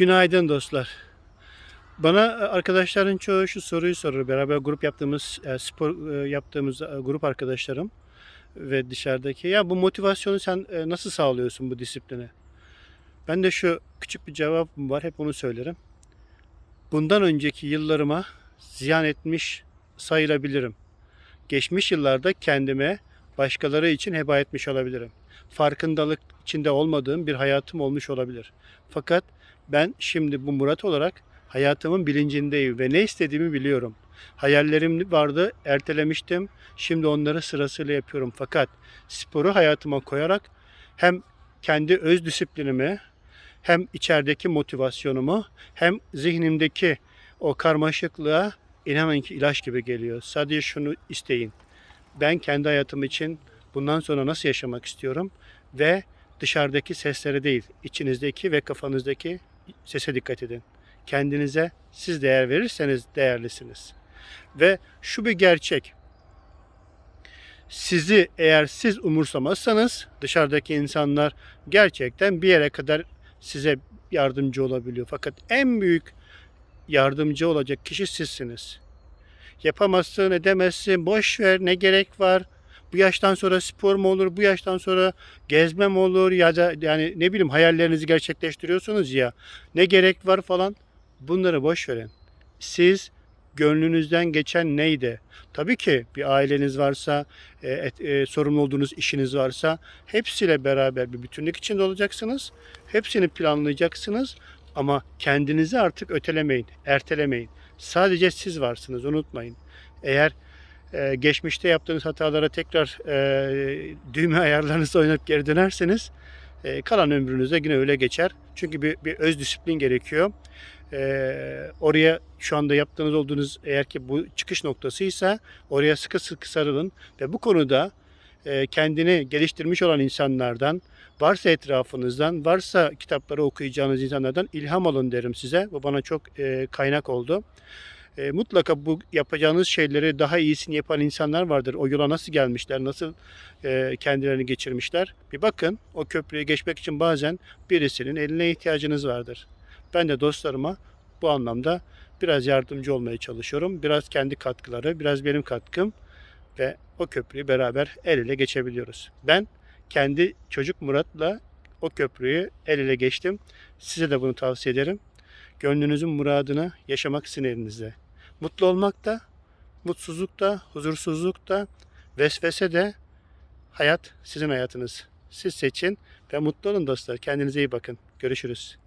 Günaydın dostlar. Bana e, arkadaşların çoğu şu soruyu sorur. Beraber grup yaptığımız, e, spor e, yaptığımız grup arkadaşlarım ve dışarıdaki. Ya bu motivasyonu sen nasıl sağlıyorsun bu disipline? Ben de şu küçük bir cevabım var. Hep onu söylerim. Bundan önceki yıllarıma ziyan etmiş sayılabilirim. Geçmiş yıllarda kendime başkaları için heba etmiş olabilirim. Farkındalık içinde olmadığım bir hayatım olmuş olabilir. Fakat ben şimdi bu Murat olarak hayatımın bilincindeyim ve ne istediğimi biliyorum. Hayallerim vardı, ertelemiştim. Şimdi onları sırasıyla yapıyorum. Fakat sporu hayatıma koyarak hem kendi öz disiplinimi, hem içerideki motivasyonumu, hem zihnimdeki o karmaşıklığa inanın ki ilaç gibi geliyor. Sadece şunu isteyin. Ben kendi hayatım için bundan sonra nasıl yaşamak istiyorum ve dışarıdaki seslere değil, içinizdeki ve kafanızdaki sese dikkat edin. Kendinize siz değer verirseniz değerlisiniz. Ve şu bir gerçek. Sizi eğer siz umursamazsanız dışarıdaki insanlar gerçekten bir yere kadar size yardımcı olabiliyor. Fakat en büyük yardımcı olacak kişi sizsiniz. Yapamazsın, edemezsin, boş ver, ne gerek var? Bu yaştan sonra spor mu olur, bu yaştan sonra gezme mi olur ya da yani ne bileyim hayallerinizi gerçekleştiriyorsunuz ya ne gerek var falan bunları boş verin. Siz gönlünüzden geçen neydi? Tabii ki bir aileniz varsa, e, e, sorumlu olduğunuz işiniz varsa hepsiyle beraber bir bütünlük içinde olacaksınız. Hepsini planlayacaksınız ama kendinizi artık ötelemeyin, ertelemeyin. Sadece siz varsınız unutmayın. Eğer e, geçmişte yaptığınız hatalara tekrar e, düğme ayarlarınızı oynayıp geri dönerseniz e, kalan ömrünüzde yine öyle geçer. Çünkü bir, bir öz disiplin gerekiyor. E, oraya şu anda yaptığınız olduğunuz eğer ki bu çıkış noktasıysa oraya sıkı sıkı sarılın ve bu konuda e, kendini geliştirmiş olan insanlardan varsa etrafınızdan varsa kitapları okuyacağınız insanlardan ilham alın derim size. Bu bana çok e, kaynak oldu. E, mutlaka bu yapacağınız şeyleri daha iyisini yapan insanlar vardır. O yola nasıl gelmişler, nasıl e, kendilerini geçirmişler. Bir bakın o köprüyü geçmek için bazen birisinin eline ihtiyacınız vardır. Ben de dostlarıma bu anlamda biraz yardımcı olmaya çalışıyorum. Biraz kendi katkıları, biraz benim katkım ve o köprüyü beraber el ele geçebiliyoruz. Ben kendi çocuk Murat'la o köprüyü el ele geçtim. Size de bunu tavsiye ederim. Gönlünüzün muradını yaşamak sizin elinizde. Mutlu olmak da, mutsuzluk da, huzursuzluk da, vesvese de hayat sizin hayatınız. Siz seçin ve mutlu olun dostlar. Kendinize iyi bakın. Görüşürüz.